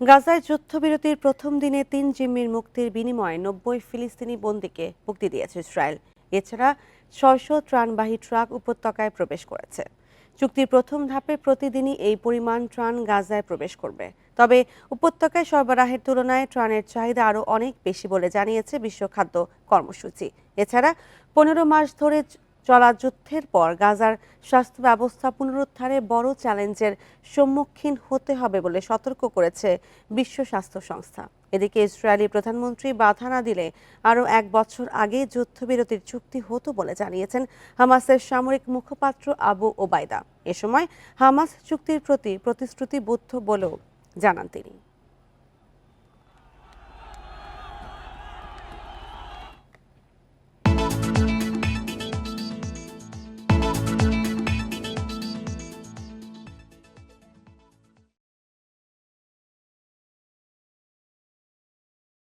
গাজায় যুদ্ধবিরতির প্রথম দিনে তিন জিম্মির মুক্তির বিনিময়ে নব্বই ফিলিস্তিনি বন্দীকে মুক্তি দিয়েছে ইসরায়েল। এছাড়া ছয়শো ত্রাণবাহী ট্রাক উপত্যকায় প্রবেশ করেছে। চুক্তির প্রথম ধাপে প্রতিদিনই এই পরিমাণ ত্রাণ গাজায় প্রবেশ করবে। তবে উপত্যকায় সরবরাহের তুলনায় ত্রাণের চাহিদা আরও অনেক বেশি বলে জানিয়েছে বিশ্ব খাদ্য কর্মসূচি। এছাড়া পনেরো মাস ধরে চলা যুদ্ধের পর গাজার স্বাস্থ্য ব্যবস্থা পুনরুদ্ধারে বড় চ্যালেঞ্জের সম্মুখীন হতে হবে বলে সতর্ক করেছে বিশ্ব স্বাস্থ্য সংস্থা। এদিকে ইসরায়েলি প্রধানমন্ত্রী বাধা না দিলে আরও এক বছর আগে যুদ্ধবিরতির চুক্তি হতো বলে জানিয়েছেন হামাসের সামরিক মুখপাত্র আবু ওবায়দা। এ সময় হামাস চুক্তির প্রতি প্রতিশ্রুতিবদ্ধ বলেও জানান তিনি।